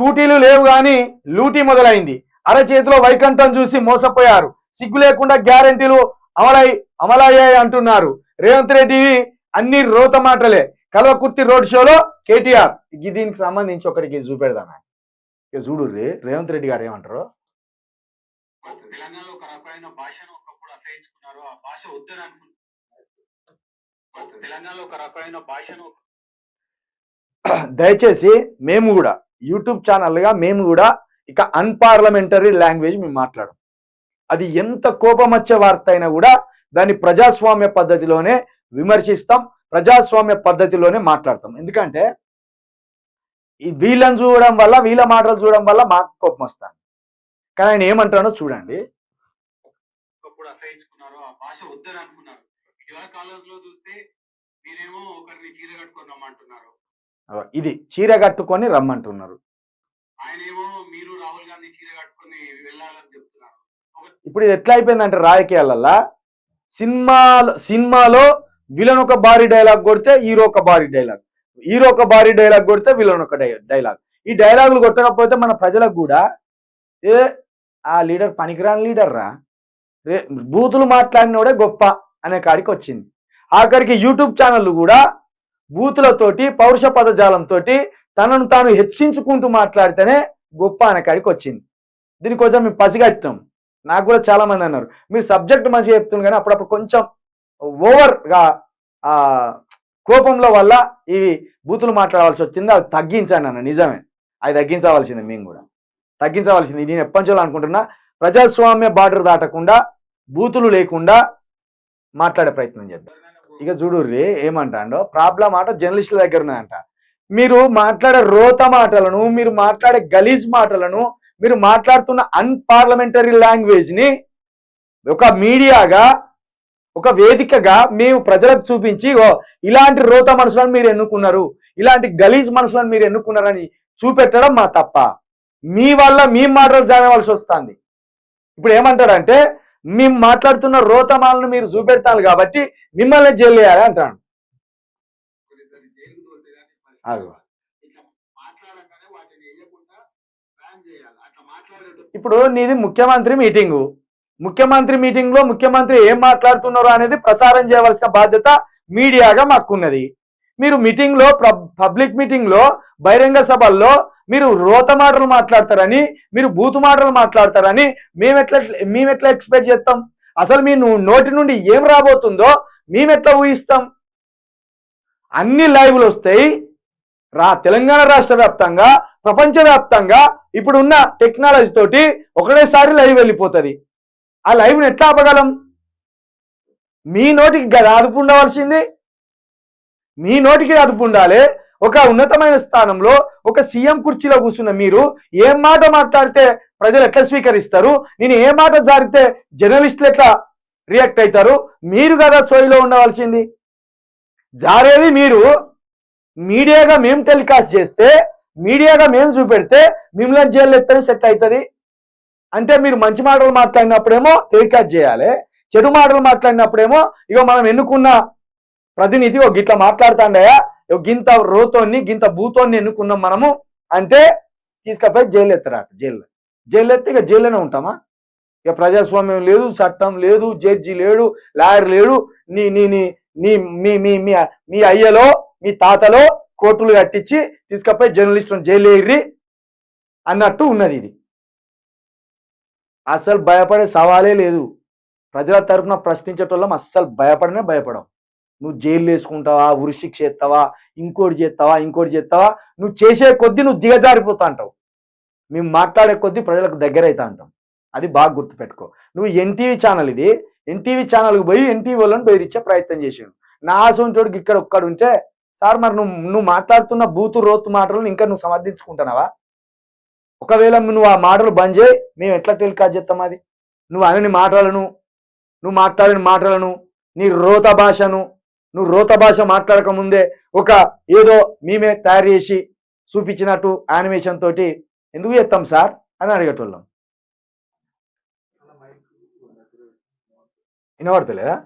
స్కూటీలు లేవు గాని లూటీ మొదలైంది. అరచేతిలో వైకంఠం చూసి మోసపోయారు. సిగ్గు లేకుండా గ్యారంటీలు అమలై అమలయ్యాయి అంటున్నారు. రేవంత్ రెడ్డి అన్ని రోత మాటలే. కల్వకుర్తి రోడ్ షోలో కేటీఆర్. దీనికి సంబంధించి ఒకరికి చూపెడదాం ఇక చూడు రేవంత్ రెడ్డి గారు ఏమంటారు? తెలంగాణలో ఒక రకమైన భాషను ఒకప్పుడు అసహించుకున్నారు. ఆ భాష వద్దని అనుకుంటున్నారు. తెలంగాణలో ఒక రకమైన భాషను దయచేసి మేము కూడా యూట్యూబ్ ఛానల్గా మేము కూడా ఇక అన్పార్లమెంటరీ లాంగ్వేజ్ మేము మాట్లాడం అది ఎంత కోపం వచ్చే వార్త అయినా కూడా దాన్ని ప్రజాస్వామ్య పద్ధతిలోనే విమర్శిస్తాం ప్రజాస్వామ్య పద్ధతిలోనే మాట్లాడతాం. ఎందుకంటే ఈ వీళ్ళని చూడడం వల్ల వీళ్ళ మాటలు చూడడం వల్ల మాకు కోపం వస్తాను కానీ ఆయన ఏమంటానో చూడండి. ఒకప్పుడు అసహించుకున్నారు ఆ భాష వద్దని అనుకున్నారు. ఇటీవల కాలంలో చూస్తే మీరేమో ఒకరిని చీర కట్టుకున్నామంటున్నారు ఇది చీర కట్టుకొని రమ్మంటున్నారు. ఇప్పుడు ఇది ఎట్లా అయిపోయిందంటే రాజకీయాలల్లా? సినిమాలో సినిమాలో విలన్ ఒక భారీ డైలాగ్ కొడితే హీరో ఒక భారీ డైలాగ్. హీరో ఒక భారీ డైలాగ్ కొడితే విలన్ ఒక డై- డైలాగ్. ఈ డైలాగులు కొట్టకపోతే మన ప్రజలకు కూడా ఏ ఆ లీడర్ పనికిరాని లీడర్ రా? రే బూతులు మాట్లాడినోడే గొప్ప అనే కాడికి వచ్చింది. ఆఖరికి యూట్యూబ్ ఛానళ్ళు కూడా బూతులతోటి పౌరుష పదజాలంతో తనను తాను హెచ్చించుకుంటూ మాట్లాడితేనే గొప్ప అనే కాడికి వచ్చింది. దీనికి కొంచెం మేము పసిగట్టాం నాకు కూడా చాలా మంది అన్నారు. మీరు సబ్జెక్ట్ మంచిగా చెప్తున్నారు కానీ అప్పుడప్పుడు కొంచెం ఓవర్గా ఆ కోపంలో వల్ల ఇవి బూతులు మాట్లాడవలసి వచ్చింది. అది తగ్గించాను అన్న నిజమే. అది తగ్గించవలసింది మేము కూడా. తగ్గించవలసింది. నేను ఎప్పటి అనుకుంటున్నా ప్రజాస్వామ్య బార్డర్ దాటకుండా బూతులు లేకుండా మాట్లాడే ప్రయత్నం చేద్దాం. ఇక చూడుర్రి ఏమంటాడో? ప్రాబ్లం ఆట జర్నలిస్టుల దగ్గర అంట మీరు మాట్లాడే రోత మాటలను మీరు మాట్లాడే గలీజ్ మాటలను మీరు మాట్లాడుతున్న అన్పార్లమెంటరీ లాంగ్వేజ్ని ఒక మీడియాగా ఒక వేదికగా మేము ప్రజలకు చూపించి ఓ ఇలాంటి రోత మనుషులను మీరు ఎన్నుకున్నారు ఇలాంటి గలీజ్ మనుషులను మీరు ఎన్నుకున్నారని చూపెట్టడం మా తప్ప. మీ వల్ల మీ మాటలు జానవలసి వస్తుంది. ఇప్పుడు ఏమంటారంటే మేము మాట్లాడుతున్న రోతమాలను మీరు చూపెడతాను కాబట్టి మిమ్మల్ని జైలు వేయాలి అంటాడు ఇప్పుడు నీది ముఖ్యమంత్రి మీటింగు. ముఖ్యమంత్రి మీటింగ్లో ముఖ్యమంత్రి ఏం మాట్లాడుతున్నారో అనేది ప్రసారం చేయవలసిన బాధ్యత మీడియాగా మాకున్నది. మీరు మీటింగ్లో పబ్లిక్ మీటింగ్లో బహిరంగ సభల్లో మీరు రోత మాటలు మాట్లాడతారని మీరు బూతు మాటలు మాట్లాడతారని మేము ఎట్లా మేము ఎట్లా ఎక్స్పెక్ట్ చేస్తాం? అసలు మీ నోటి నుండి ఏం రాబోతుందో మేము ఎట్లా ఊహిస్తాం? అన్ని లైవ్లు వస్తాయి. రా తెలంగాణ రాష్ట్ర వ్యాప్తంగా ప్రపంచవ్యాప్తంగా ఇప్పుడున్న టెక్నాలజీ తోటి ఒకటేసారి లైవ్ వెళ్ళిపోతుంది. ఆ లైవ్ని ఎట్లా ఆపగలం? మీ నోటికి గదా అదుపు ఉండవలసింది. మీ నోటికి అదుపు ఉండాలి. ఒక ఉన్నతమైన స్థానంలో ఒక సీఎం కుర్చీలో కూర్చున్న మీరు ఏం మాట మాట్లాడితే ప్రజలు ఎట్లా స్వీకరిస్తారు? నేను ఏ మాట జారితే జర్నలిస్టులు ఎట్లా రియాక్ట్ అవుతారు? మీరు కదా సోయిలో ఉండవలసింది. జారేది మీరు. మీడియాగా మేము టెలికాస్ట్ చేస్తే మీడియాగా మేము చూపెడితే మిమ్మల్ని జైలు ఎత్తని సెట్ అవుతుంది. అంటే మీరు మంచి మాటలు మాట్లాడినప్పుడేమో టెలికాస్ట్ చేయాలి చెడు మాటలు మాట్లాడినప్పుడేమో ఇక మనం ఎన్నుకున్న ప్రతినిధి ఒక గిట్ల మాట్లాడుతాండయా గింత రోతోని గింత భూతోని ఎన్నుకున్నాం మనము అంటే తీసుకపోయి జైలు ఎత్తరా జైలు జైలు ఎత్తే ఇక జైల్లోనే ఉంటామా? ఇక ప్రజాస్వామ్యం లేదు చట్టం లేదు జడ్జి లేడు లాయర్ లేడు నీ నీ నీ నీ మీ మీ మీ మీ అయ్యలో మీ తాతలో కోర్టులు కట్టించి తీసుకపోయి జర్నలిస్టులను జైలు ఎగిరి అన్నట్టు ఉన్నది ఇది. అస్సలు భయపడే సవాలే లేదు. ప్రజల తరఫున ప్రశ్నించేటోళ్ళం అస్సలు భయపడనే భయపడం. నువ్వు జైలు వేసుకుంటావా ఉరిశిక్ష చేస్తావా ఇంకోటి చేస్తావా ఇంకోటి చేస్తావా? నువ్వు చేసే కొద్దీ నువ్వు దిగజారిపోతా అంటావు. మేము మాట్లాడే కొద్దీ ప్రజలకు దగ్గర అవుతా అంటాం. అది బాగా గుర్తుపెట్టుకో. నువ్వు ఎన్టీవీ ఛానల్ ఇది. ఎన్టీవీ ఛానల్కి పోయి ఎన్టీవీ వాళ్ళని బెదిరించే ప్రయత్నం చేసాడు. నా సొంతోడికి ఇక్కడ ఒక్కడు ఉంటే సార్ మరి నువ్వు నువ్వు మాట్లాడుతున్న బూతు రోతు మాటలను ఇంకా నువ్వు సమర్థించుకుంటున్నావా? ఒకవేళ నువ్వు ఆ మాటలు బంద్ చేయి మేము ఎట్లా టెలికాస్ట్ చేస్తాం అది? నువ్వు అనని మాటలను నువ్వు మాట్లాడిన మాటలను నీ రోత భాషను నువ్వు రోత భాష మాట్లాడక ముందే ఒక ఏదో మేమే తయారు చేసి చూపించినట్టు యానిమేషన్ తోటి ఎందుకు చేస్తాం సార్ అని అడిగేటోళ్ళం. వినబడతలేదా?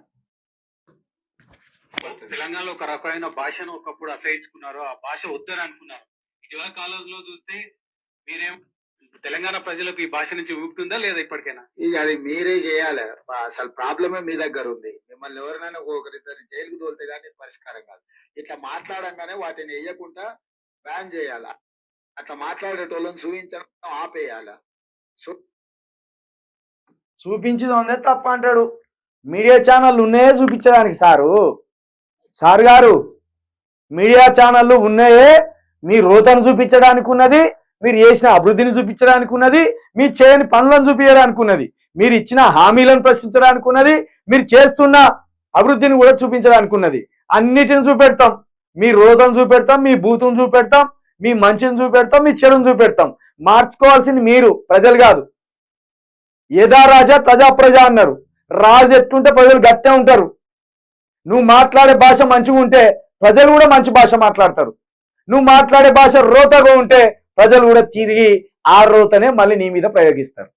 తెలంగాణలో ఒక రకమైన భాషను ఒకప్పుడు అసహించుకున్నారు ఆ భాష వద్దని అనుకున్నారు. ఇటీవల కాలంలో చూస్తే మీరేం తెలంగాణ ప్రజలకు ఈ భాష నుంచి విముక్తుందా లేదా ఇప్పటికైనా? ఇది అది మీరే చేయాలి. అసలు ప్రాబ్లమే మీ దగ్గర ఉంది. మిమ్మల్ని ఎవరినైనా ఒకరిద్దరు జైలుకు తోలితే కానీ పరిష్కారం కాదు. ఇట్లా మాట్లాడంగానే వాటిని వేయకుండా బ్యాన్ చేయాల? అట్లా మాట్లాడేటోళ్ళని చూపించడం ఆపేయాల? ఉందే తప్ప అంటాడు. మీడియా ఛానళ్ళు ఉన్నాయే చూపించడానికి సారు. సార్ గారు మీడియా ఛానళ్ళు ఉన్నాయే మీ రోతను చూపించడానికి ఉన్నది మీరు చేసిన అభివృద్ధిని చూపించడానికి ఉన్నది మీరు చేయని పనులను చూపించడానికి ఉన్నది మీరు ఇచ్చిన హామీలను ప్రశ్నించడానికి ఉన్నది మీరు చేస్తున్న అభివృద్ధిని కూడా చూపించడానికి ఉన్నది. అన్నిటిని చూపెడతాం. మీ రోజును చూపెడతాం మీ బూతును చూపెడతాం మీ మంచిని చూపెడతాం మీ చెడును చూపెడతాం. మార్చుకోవాల్సింది మీరు ప్రజలు కాదు. యథా రాజా ప్రజా ప్రజ అన్నారు. రాజు ఎట్టుంటే ప్రజలు గట్టే ఉంటారు. నువ్వు మాట్లాడే భాష మంచిగా ఉంటే ప్రజలు కూడా మంచి భాష మాట్లాడతారు. నువ్వు మాట్లాడే భాష రోతగా ఉంటే ప్రజలు కూడా తిరిగి ఆ రోతనే మళ్ళీ నీ మీద ప్రయోగిస్తారు.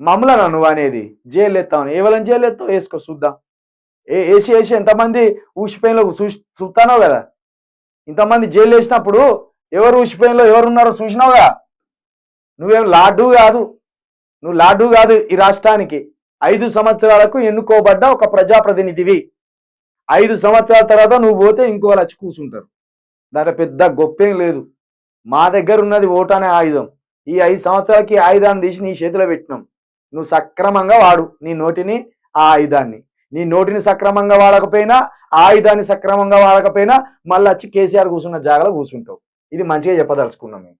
మమ్మలను నువ్వు అనేది జైలు ఎత్తావు ఏవలం జైలు ఎత్తావు వేసుకో చూద్దాం. ఏ వేసి వేసి ఎంతమంది ఊసిపోయినలో చూ చూస్తానో కదా? ఇంతమంది జైలు వేసినప్పుడు ఎవరు ఊసిపోయినలో ఎవరున్నారో కదా? నువ్వేం లాడ్డు కాదు. నువ్వు లాడ్డు కాదు ఈ రాష్ట్రానికి. ఐదు సంవత్సరాలకు ఎన్నుకోబడ్డ ఒక ప్రజాప్రతినిధివి. ఐదు సంవత్సరాల తర్వాత నువ్వు పోతే ఇంకో వచ్చి కూర్చుంటారు దాంట్లో పెద్ద గొప్పేం లేదు. మా దగ్గర ఉన్నది ఓటు అనే ఆయుధం. ఈ ఐదు సంవత్సరాలకి ఆయుధాన్ని తీసి నీ చేతిలో పెట్టినాం. నువ్వు సక్రమంగా వాడు నీ నోటిని ఆ ఆయుధాన్ని. నీ నోటిని సక్రమంగా వాడకపోయినా ఆయుధాన్ని సక్రమంగా వాడకపోయినా మళ్ళీ వచ్చి కేసీఆర్ కూర్చున్న జాగాలో కూర్చుంటావు. ఇది మంచిగా చెప్పదలుచుకున్నాం మేము.